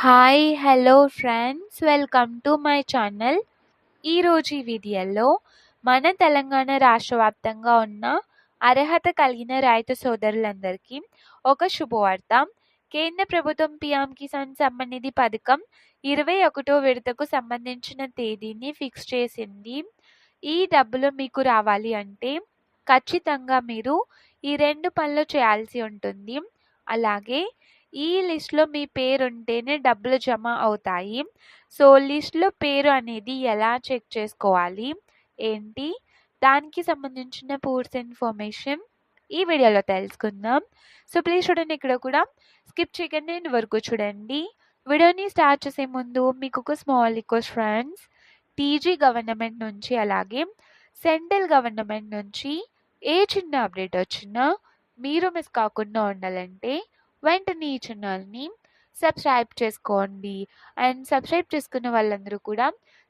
Hi hello friends welcome to my channel ఈరోజు ఈ వీడియోలో మన తెలంగాణ రాష్ట్ర వ్యాప్తంగా ఉన్న అర్హత కలిగిన రైతు సోదరులందరికీ ఒక శుభవార్త. కేంద్ర ప్రభుత్వం పిఎం కిసాన్ సమ్మాన్ పథకం ఇరవై ఒకటో విడతకు సంబంధించిన తేదీని ఫిక్స్ చేసింది. ఈ డబ్బులు మీకు రావాలి అంటే ఖచ్చితంగా మీరు ఈ రెండు పనులు చేయాల్సి ఉంటుంది. అలాగే ఈ లిస్ట్లో మీ పేరు ఉంటేనే డబ్బులు జమ అవుతాయి. సో లిస్ట్లో పేరు అనేది ఎలా చెక్ చేసుకోవాలి? ఏంటి? దానికి సంబంధించిన పూర్తి ఇన్ఫర్మేషన్ ఈ వీడియోలో తెలుసుకుందాం. సో ప్లీజ్ చూడండి ఇక్కడ కూడా. స్కిప్ చేయకండి నేను వరకు చూడండి. వీడియోని స్టార్ట్ చేసే ముందు మీకు ఒక small request friends. TG government నుంచి అలాగే సెంట్రల్ గవర్నమెంట్ నుంచి ఏ చిన్న అప్డేట్ వచ్చినా మీరు మిస్ కాకుండా ఉండాలంటే వెంటనే ఈ ఛానల్ని సబ్స్క్రైబ్ చేసుకోండి. అండ్ సబ్స్క్రైబ్ చేసుకున్న వాళ్ళందరూ కూడా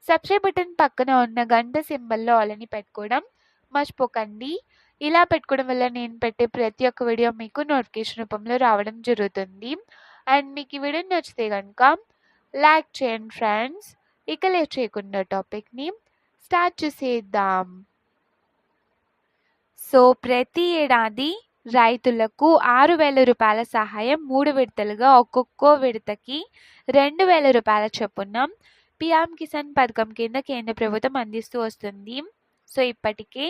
సబ్స్క్రైబ్ బటన్ పక్కన ఉన్న గంట సింబల్లో ఆలని పెట్టుకోవడం మర్చిపోకండి. ఇలా పెట్టుకోవడం వల్ల నేను పెట్టే ప్రతి ఒక్క వీడియో మీకు నోటిఫికేషన్ రూపంలో రావడం జరుగుతుంది. అండ్ మీకు ఈ వీడియో నచ్చితే కనుక లైక్ చేయండి ఫ్రెండ్స్. ఇక లేట్ చేయకుండా టాపిక్ని స్టార్ట్ చేసేద్దాం. సో ప్రతి ఏడాది రైతులకు ఆరు వేల రూపాయల సహాయం మూడు విడతలుగా ఒక్కొక్కో విడతకి రెండు వేల రూపాయల చొప్పున పిఎం కిసాన్ పథకం కింద కేంద్ర ప్రభుత్వం అందిస్తూ వస్తుంది. సో ఇప్పటికే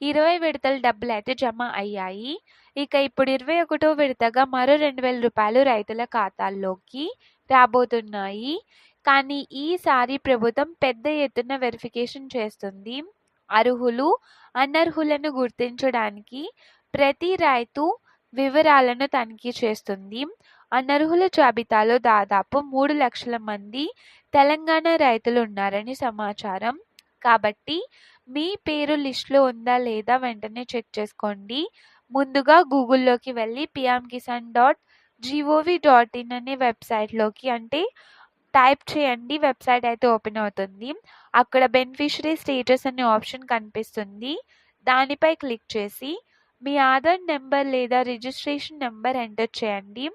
ఇరవై విడతల డబ్బులు అయితే జమ అయ్యాయి. ఇక ఇప్పుడు ఇరవై ఒకటో విడతగా మరో రెండు వేల రూపాయలు రైతుల ఖాతాల్లోకి రాబోతున్నాయి. కానీ ఈసారి ప్రభుత్వం పెద్ద ఎత్తున వెరిఫికేషన్ చేస్తుంది. అర్హులు అనర్హులను గుర్తించడానికి ప్రతి రైతు వివరాలను తనిఖీ చేస్తుంది. అనర్హుల జాబితాలో దాదాపు మూడు లక్షల మంది తెలంగాణ రైతులు ఉన్నారని సమాచారం. కాబట్టి మీ పేరు లిస్టులో ఉందా లేదా వెంటనే చెక్ చేసుకోండి. ముందుగా గూగుల్లోకి వెళ్ళి PM Kisan dot GOV dot in అనే వెబ్సైట్లోకి అంటే టైప్ చేయండి. వెబ్సైట్ అయితే ఓపెన్ అవుతుంది. అక్కడ బెనిఫిషరీ స్టేటస్ అనే ఆప్షన్ కనిపిస్తుంది. దానిపై క్లిక్ చేసి మీ ఆధార్ నెంబర్ లేదా రిజిస్ట్రేషన్ నెంబర్ ఎంటర్ చేయండి.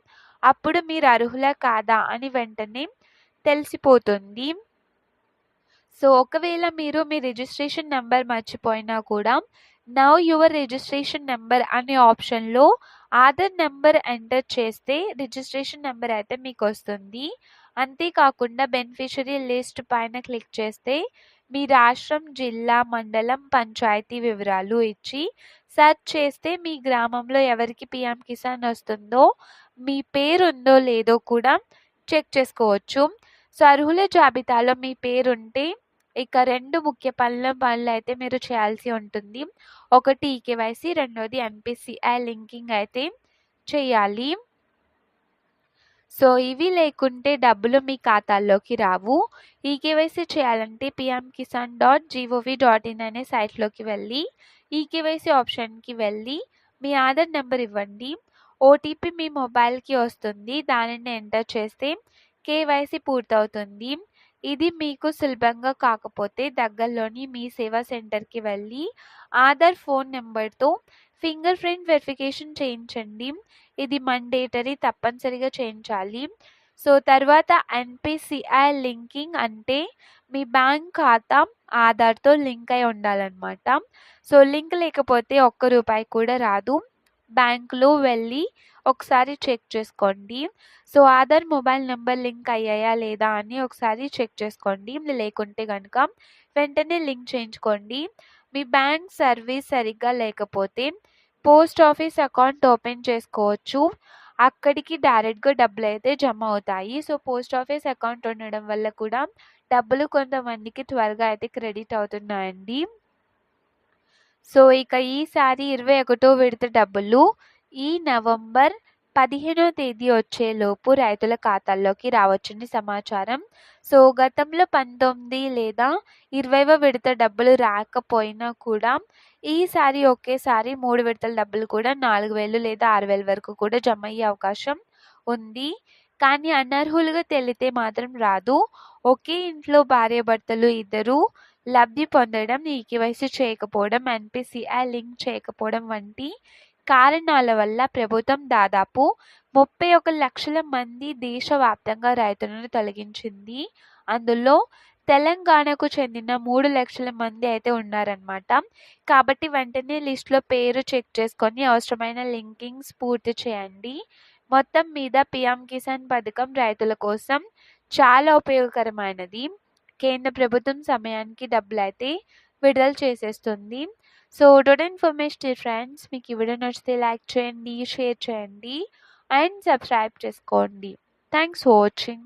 అప్పుడు మీరు అర్హులా కాదా అని వెంటనే తెలిసిపోతుంది. సో ఒకవేళ మీరు మీ రిజిస్ట్రేషన్ నెంబర్ మర్చిపోయినా కూడా నవ్ యువర్ రిజిస్ట్రేషన్ నెంబర్ అనే ఆప్షన్లో ఆధార్ నెంబర్ ఎంటర్ చేస్తే రిజిస్ట్రేషన్ నెంబర్ అయితే మీకు వస్తుంది. అంతేకాకుండా బెనిఫిషరీ లిస్ట్ పైన క్లిక్ చేస్తే మీ రాష్ట్రం జిల్లా మండలం పంచాయతీ వివరాలు ఇచ్చి సెర్చ్ చేస్తే మీ గ్రామంలో ఎవరికి పిఎం కిసాన్ వస్తుందో మీ పేరు ఉందో లేదో కూడా చెక్ చేసుకోవచ్చు. సో అర్హుల జాబితాలో మీ పేరు ఉంటే ఇక రెండు ముఖ్య పనుల పనులు అయితే మీరు చేయాల్సి ఉంటుంది. ఒకటి ఈకేవైసీ రెండోది ఎన్పిసిఐ లింకింగ్ అయితే చేయాలి. సో ఇవి లేకుంటే డబ్బులు మీ ఖాతాల్లోకి రావు. ఈ చేయాలంటే PM Kisan dot GOV dot in అనే సైట్లోకి వెళ్ళి ఈ కేవైసీ ఆప్షన్కి వెళ్ళి మీ ఆధార్ నెంబర్ ఇవ్వండి. ఓటీపీ మీ మొబైల్కి వస్తుంది. దానిని ఎంటర్ చేస్తే కేవైసీ పూర్తవుతుంది. ఇది మీకు సులభంగా కాకపోతే దగ్గరలోని మీ సేవా సెంటర్కి వెళ్ళి ఆధార్ ఫోన్ నెంబర్తో ఫింగర్ ప్రింట్ వెరిఫికేషన్ చేయించండి. ఇది మండేటరీ తప్పనిసరిగా చేయించాలి. సో తర్వాత ఎన్పిసిఐ లింకింగ్ అంటే మీ బ్యాంక్ ఖాతా ఆధార్తో లింక్ అయి ఉండాలన్నమాట. సో లింక్ లేకపోతే ఒక్క రూపాయి కూడా రాదు. బ్యాంకులో వెళ్ళి ఒకసారి చెక్ చేసుకోండి. So Aadhaar mobile number link అయ్యాయా లేదా అని ఒకసారి చెక్ చేసుకోండి. లేకుంటే కనుక వెంటనే లింక్ చేయించుకోండి. మీ బ్యాంక్ సర్వీస్ సరిగ్గా లేకపోతే పోస్ట్ ఆఫీస్ అకౌంట్ ఓపెన్ చేసుకోవచ్చు. అక్కడికి డైరెక్ట్గా డబ్బులు అయితే జమ అవుతాయి సో పోస్ట్ ఆఫీస్ అకౌంట్ ఉండడం వల్ల కూడా డబ్బులు కొంతమందికి త్వరగా అయితే క్రెడిట్ అవుతున్నాయండి. సో ఇక ఈసారి ఇరవై ఒకటో విడత డబ్బులు ఈ నవంబర్ పదిహేనో తేదీ వచ్చేలోపు రైతుల ఖాతాల్లోకి రావచ్చని సమాచారం. సో గతంలో పంతొమ్మిది లేదా ఇరవైవ విడత డబ్బులు రాకపోయినా కూడా ఈసారి ఒకేసారి మూడు విడతల డబ్బులు కూడా నాలుగు వేలు లేదా ఆరు వేల వరకు కూడా జమ అయ్యే అవకాశం ఉంది. కానీ అనర్హులుగా తెలితే మాత్రం రాదు. ఒకే ఇంట్లో భార్యాభర్తలు ఇద్దరు లబ్ధి పొందడం ఈకేవైసీ చేయకపోవడం ఎన్పిసిఐ లింక్ చేయకపోవడం వంటి కారణాల వల్ల ప్రభుత్వం దాదాపు ముప్పై ఒక లక్షల మంది దేశవ్యాప్తంగా రైతులను తొలగించింది. అందులో తెలంగాణకు చెందిన మూడు లక్షల మంది అయితే ఉన్నారనమాట కాబట్టి వెంటనే లిస్ట్లో పేరు చెక్ చేసుకొని అవసరమైన లింకింగ్స్ పూర్తి చేయండి. మొత్తం మీద పిఎం కిసాన్ పథకం రైతుల కోసం చాలా ఉపయోగకరమైనది. కేంద్ర ప్రభుత్వం సమయానికి డబ్బులు అయితే విడుదల చేసేస్తుంది. సో టోటల్ ఇన్ఫర్మేషన్ ఫ్రెండ్స్ మీకు ఈ వీడియో నచ్చితే లైక్ చేయండి షేర్ చేయండి అండ్ సబ్స్క్రైబ్ చేసుకోండి. Thanks for watching